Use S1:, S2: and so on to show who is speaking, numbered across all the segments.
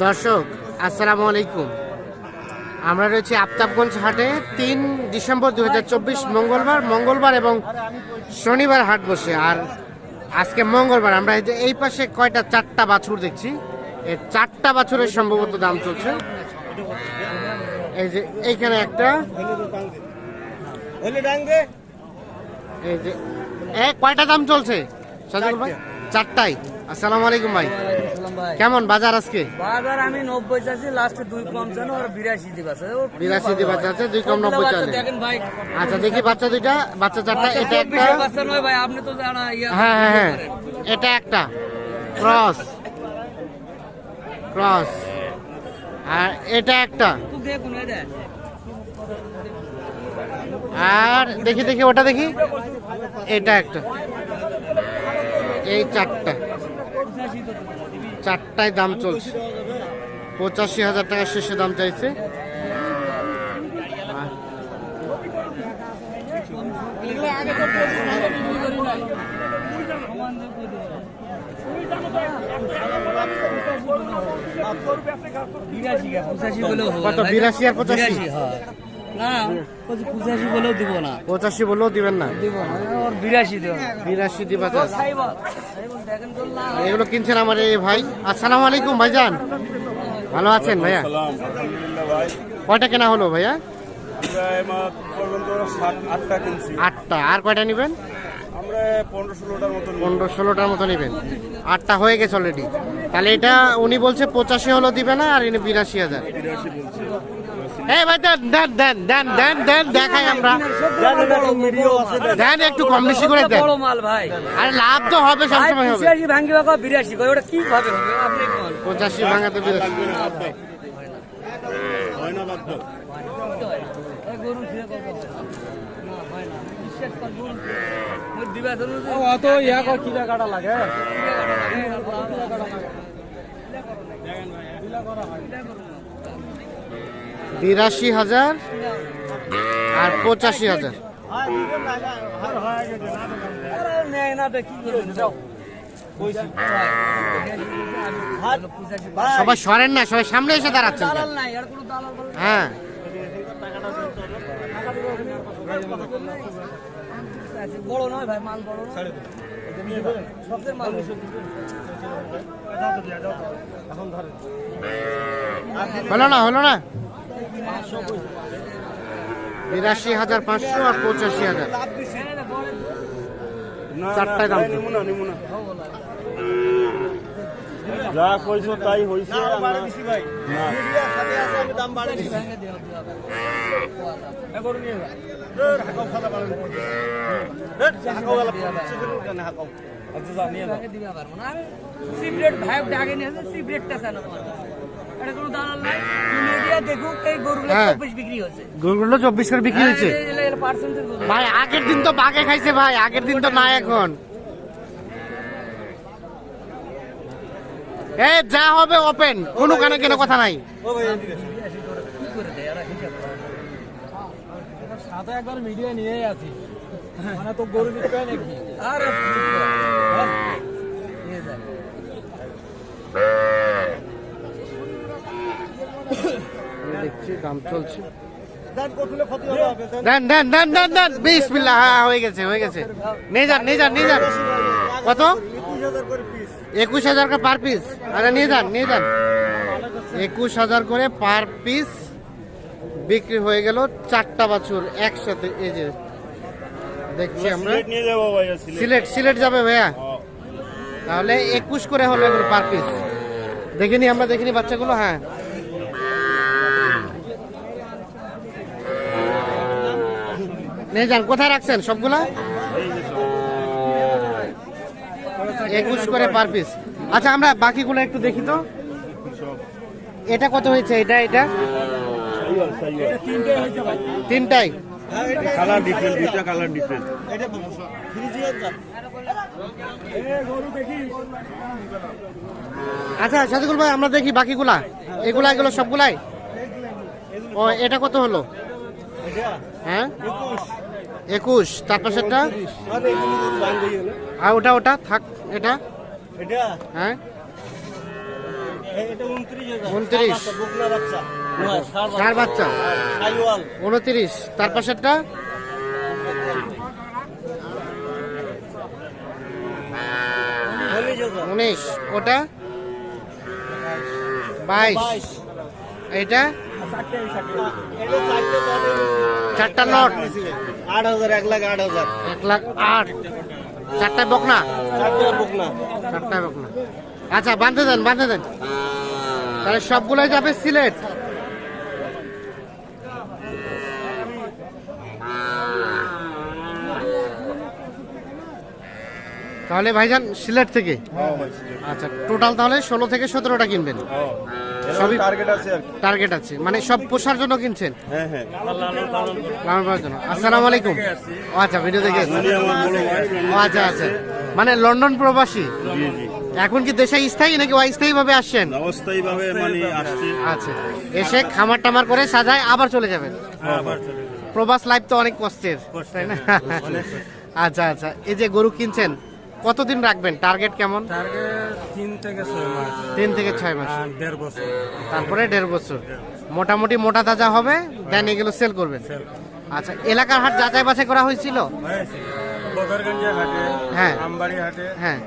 S1: দর্শক, আসসালামু আলাইকুম। আমরা রয়েছি আফতাবগঞ্জ হাটে, তিন ডিসেম্বর দু হাজার চব্বিশ মঙ্গলবার মঙ্গলবার এবং শনিবার হাট বসে। আর আজকে মঙ্গলবার, আমরা এই পাশে কয়টা, চারটা বাছুর দেখছি। এই চারটা বাছুরের সম্ভবত দাম চলছে। এই যে এইখানে একটা। এই যে কয়টা দাম চলছে? সাজুল ভাই চারটাই আসসালামু আলাইকুম ভাই। কেমন বাজার আজকে?
S2: বাজার আমি নব্বই চাচ্ছি লাস্টে দুই কম চান ওর বিরাশি দিবাস
S1: বিরাশি দিবা আছে দুই কম নব্বই
S2: দেখেন ভাই।
S1: আচ্ছা দেখি বাচ্চা দুইটা। বাচ্চা চারটা এটা একটা
S2: বাচ্চা নয় ভাই আপনি তো জানা
S1: হ্যাঁ হ্যাঁ হ্যাঁ। এটা একটা। ক্রস ক্রস আর এটা একটা।
S2: দেখুন এটা
S1: আর দেখি দেখি ওটা দেখি। এটা একটা। এই চারটা। চারটায় দাম চলছে। পঁচাশি হাজার টাকা শেষে দাম চাইছে। কত? বিরাশি আর পঁচাশি?
S2: হয়। না পঁচাশি বলেও দিব না।
S1: পঁচাশি বললেও দিবেন না?
S2: বিরাশি দেব
S1: বিরাশি দিবা এগুলো কিনছেন আমার এই ভাই? আসসালামু আলাইকুম ভাইজান। ভালো আছেন ভাইয়া? কয়টা কেনা হলো ভাইয়া?
S3: আটটা
S1: আর কয়টা নেবেন?
S3: পনেরো ষোলোটার মতো
S1: নেবেন। আটটা হয়ে গেছে অলরেডি তাহলে এটা উনি বলছে পঁচাশি হলো দিবে না আর ইনি বিরাশি হাজার। এই ভাই দেন দেন দেন দেন দেন দেন দেখাই আমরা দেন একটু কম বেশি করে দেন
S2: বড় মাল ভাই
S1: আরে লাভ তো হবে সবসময় হবে
S2: পঁচাশি ভাঙ্গি বাকা বিরাশি কয় ওটা কি ভাবে হবে আপনি কোন
S1: পঁচাশি ভাঙাতে বিরাশি
S3: হয় না বাদ দাও।
S2: এই গরু ফিরে কত হয়? না হয় না বিশ্বাস কর গরু মোর দিবা ধরুন
S4: অত ইয়া কর কিলা কাটা লাগে
S1: বিরাশি হাজার আর পঁচাশি হাজার। সবাই সরেন না, সবাই সামনে এসে দাঁড়াচ্ছেন হ্যাঁ।
S2: বড় নয় সবদের মাল
S1: হলো না হলো না? বিরাশি হাজার পাঁচশো আর পঁচাশি হাজার। চারটায় দাম।
S3: যা কইছো তাই হইছে।
S2: সিপ্রেট ভাই। আগে নিয়ে চান আমার এটা কোনো দালাল নাই। কিনে দেখুক এই গরুগুলো
S1: হ্যাঁ।
S2: চব্বিশ বিক্রি হচ্ছে
S1: গরুগুলো চব্বিশ করে বিক্রি হয়েছে?
S2: পার্সেন্টের গরু
S1: ভাই আগের দিন তো বাঘে খাইছে ভাই আগের দিন তো নাই এখন। এ যা হবে ওপেন কোনো কানে কেন কথা নাই?
S4: সাথে একবার মিডিয়া নিয়ে আছি মানে তো গরু হয় নাকি?
S2: আরে নিয়ে
S1: দেখছি দাম চলছে। দেন দেন। দেন দেন দেন বিসমিল্লাহ হ্যাঁ হয়ে গেছে হয়ে গেছে। নিয়ে যান নিয়ে যান নিয়ে যান। কত? একুশ হাজার করে পার পিস আরে নিয়ে যান নিয়ে যান। একুশ হাজার করে পার পিস বিক্রি হয়ে গেল চারটা বাছুর একসাথে। এই যে দেখছি আমরা।
S3: সিলেট সিলেট।
S1: যাবে ভাইয়া। তাহলে একুশ করে হলো এগুলো পার পিস দেখিনি আমরা দেখিনি বাচ্চাগুলো হ্যাঁ। নিয়ে যান কোথায় রাখছেন সবগুলা? একুশ করে পার পিস আচ্ছা আমরা বাকিগুলো একটু দেখি তো। এটা কত হয়েছে? এটা এটা? তিনটাই।
S3: কালার ডিফারেন্ট দুইটা কালার ডিফারেন্ট
S1: আচ্ছা সাদিকুল ভাই আমরা দেখি বাকিগুলা। এগুলা এগুলো সবগুলাই? ও এটা কত হলো? হ্যাঁ? একুশ তার পাশেরটা আর ওটা ওটা থাক এটা? হ্যাঁ?
S3: উনত্রিশ। হাজার
S1: 29
S3: ষাট বাচ্চা,
S1: উনত্রিশ তার পাশেরটা
S3: উনিশ
S1: ওটা? বাইশ।
S3: এটা? চারটে
S1: নট।
S3: আট হাজার এক লাখ আট হাজার।
S1: এক লাখ আট। চারটায় বকনা?
S3: চারটে বকনা।
S1: চারটায় বকনা। আচ্ছা বাঁধতে দেন বাঁধতে দেন। তাহলে সবগুলোই যাবে সিলেট। তাহলে ভাইজান সিলেট থেকে? আচ্ছা টোটাল তাহলে ষোলো থেকে সতেরোটা কিনবেন। সবই
S3: টার্গেট আছে আর
S1: টার্গেট আছে। মানে সব পোষার জন্য কিনছেন?
S3: হ্যাঁ হ্যাঁ।
S1: লালন জন্য। আসসালামু আলাইকুম। ও আচ্ছা ভিডিও দেখে ও আচ্ছা আচ্ছা। মানে লন্ডন প্রবাসী? এখন কি দেশে স্থায়ী নাকি অস্থায়ী ভাবে আসছেন?
S5: অস্থায়ী ভাবে মানে আসছি।
S1: আচ্ছা। এসে খামার টামার করে সাজায় আবার চলে যাবেন। প্রবাস লাইফ তো অনেক কষ্টের তাই না? আচ্ছা আচ্ছা। এই যে গরু কিনছেন কতদিন রাখবেন? টার্গেট কেমন?
S4: তিন থেকে ছয় মাস।
S1: তিন থেকে ছয় মাস।
S4: দেড় বছর।
S1: তারপরে দেড় বছর। মোটামুটি মোটা তাজা হবে দেন এগুলো সেল করবেন। আচ্ছা এলাকার হাট যাচাই বাছাই করা হয়েছিল? হ্যাঁ। হ্যাঁ।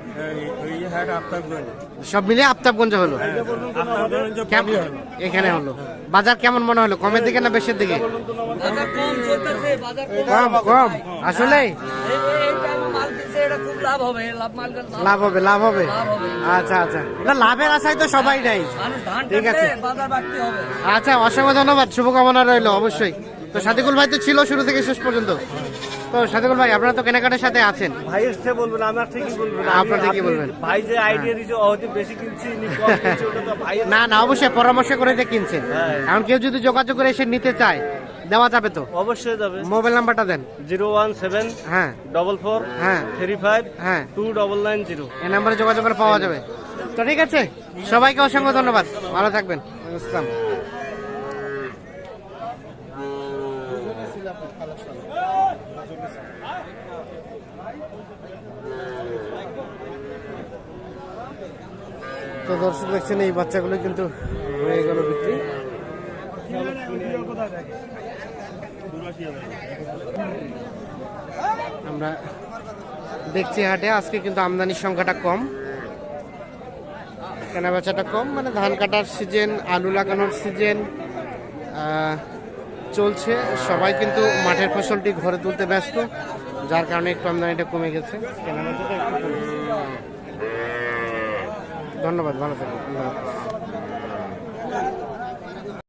S1: সব মিলে আফতাবগঞ্জ হলো?
S4: আফতাবগঞ্জ
S1: এখানে হলো। বাজার কেমন মনে হলো? কমের দিকে না বেশির দিকে?
S2: কম
S1: কম। আসলে
S2: এটা খুব লাভ হবে লাভ মাল
S1: লাভ হবে লাভ হবে? আচ্ছা আচ্ছা। না লাভের আশায় তো সবাই নাই। ঠিক আছে। আচ্ছা অসংখ্য ধন্যবাদ। শুভকামনা রইল অবশ্যই। তো সাদিকুল ভাই তো ছিল শুরু থেকে শেষ পর্যন্ত। তো সাদিকুল ভাই আপনারা তো কেনাকাটার সাথে আছেন।
S3: ভাই এসে বলবেন আমার ঠিকই বলবেন।
S1: আপনার ঠিকই বলবেন।
S3: ভাই যে আইডিয়া বেশি কিনছি নি কম কিনছি ওটা তো ভাই
S1: না না অবশ্যই পরামর্শ করে যে কিনছেন।
S3: হ্যাঁ।
S1: এখন কেউ যদি যোগাযোগ করে এসে নিতে চায় দেওয়া যাবে তো?
S3: অবশ্যই যাবে।
S1: মোবাইল নাম্বারটা দেন।
S3: জিরো ওয়ান সেভেন
S1: হ্যাঁ।
S3: ডবল ফোর
S1: হ্যাঁ।
S3: থ্রি ফাইভ
S1: হ্যাঁ।
S3: Two double nine zero.
S1: এই নাম্বারে যোগাযোগ করে পাওয়া যাবে। তো ঠিক আছে সবাইকে অসংখ্য ধন্যবাদ। ভালো থাকবেন। ইসলাম তো দর্শক দেখছেন এই বাচ্চাগুলো কিন্তু হয়ে গেল বিক্রি। আমরা দেখছি হাটে, আজকে কিন্তু আমদানির সংখ্যাটা কম। কেনা বেচাটা কম মানে ধান কাটার সিজন আলু লাগানোর সিজন চলছে। সবাই কিন্তু মাঠের ফসলটি ঘরে তুলতে ব্যস্ত, যার কারণে একটু আমদানিটা কমে গেছে। কেনা বেচাটা একটু ধন্যবাদ, ভালো হাফেজ।